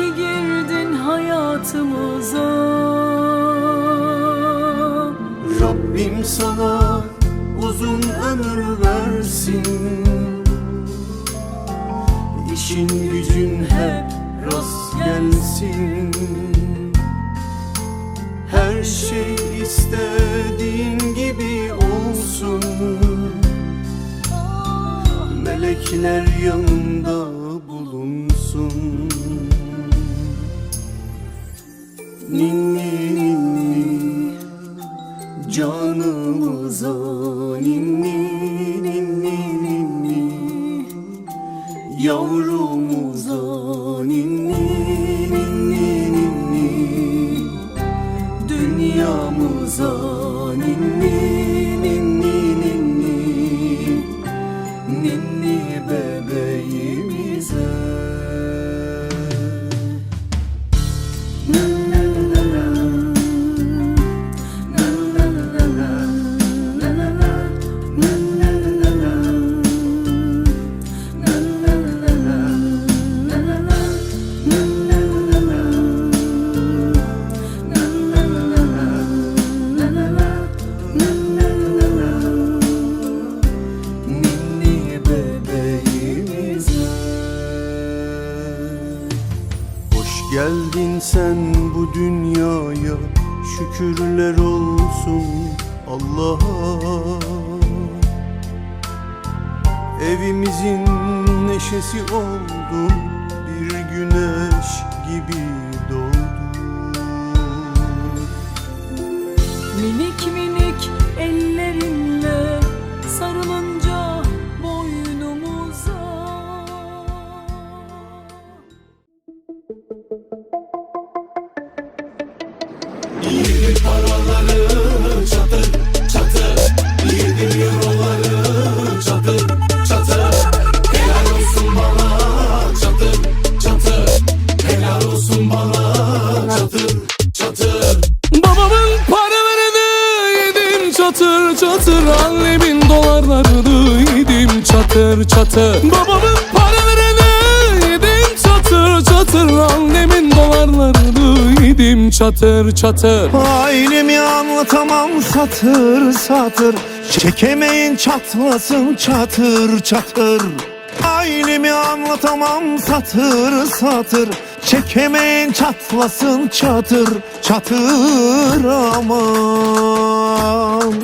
ki girdin hayatımıza. Rabbim sana uzun ömür versin. İşin gücün hep rast gelsin. Her şey istediğin Yavrumuza ninni ninni ninni Dünyamıza ninni sen bu dünyaya Şükürler olsun Allah'a. Evimizin neşesi oldun Bir güneş gibi çatır çatır. Babamın paralarını yedim çatır çatır. Annemin dolarlarını yedim çatır çatır. Ailemi anlatamam satır satır. Çekemeyin çatlasın çatır çatır. Ailemi anlatamam satır satır. Çekemeyin çatlasın çatır çatır aman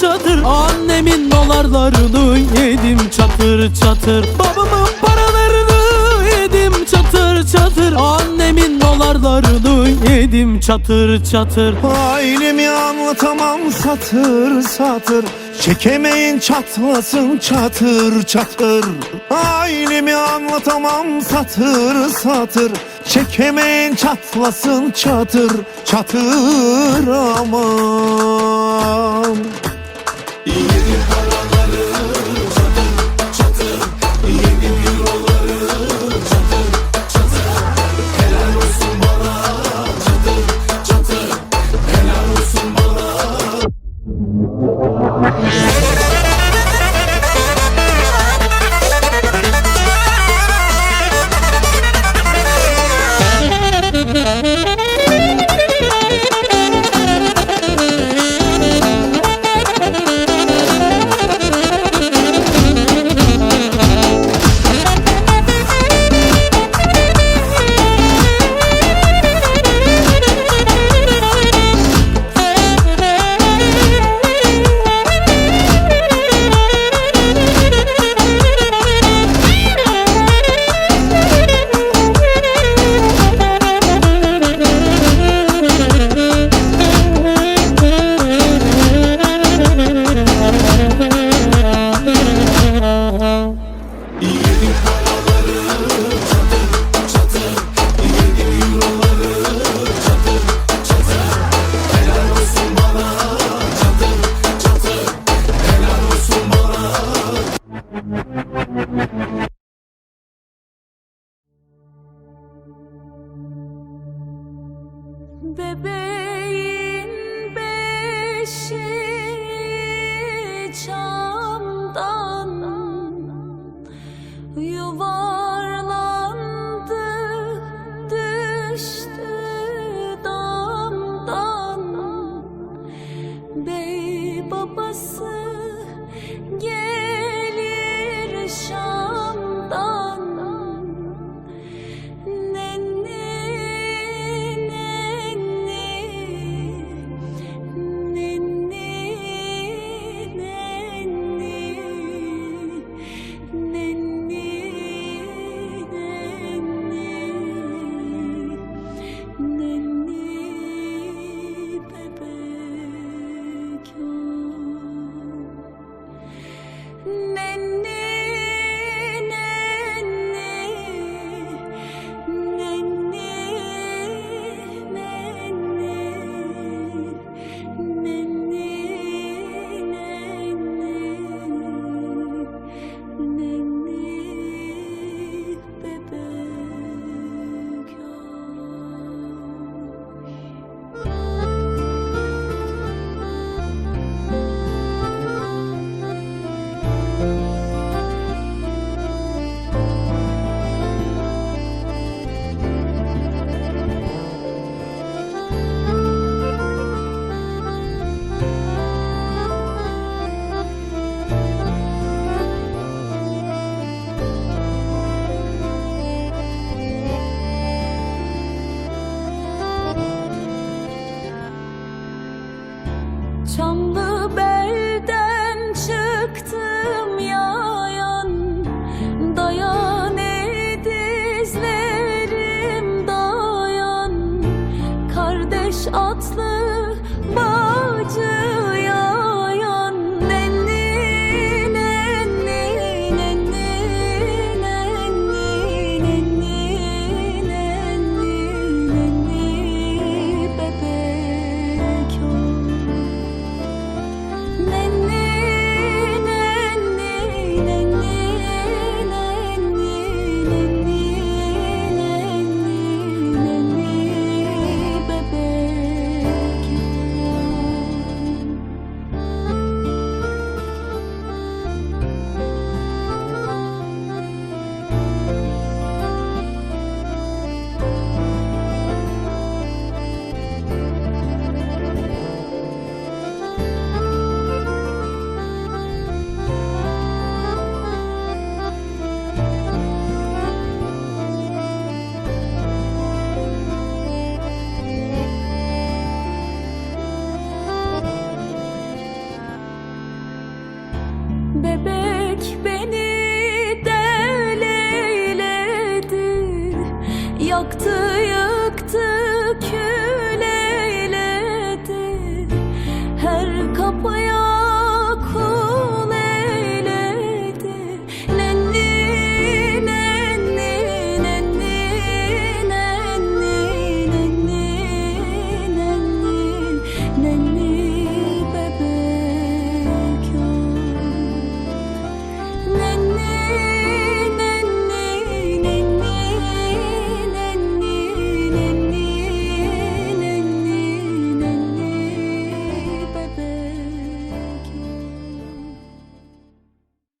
çatır. Annemin dolarlarını yedim çatır çatır. Babamın paralarını yedim çatır çatır. Annemin dolarlarını yedim çatır çatır. Ailemi anlatamam satır satır. Çekemeyin çatlasın çatır çatır. Ailemi anlatamam satır satır. Çekemeyin çatlasın çatır çatır aman 长不 yaktı yıktı kül.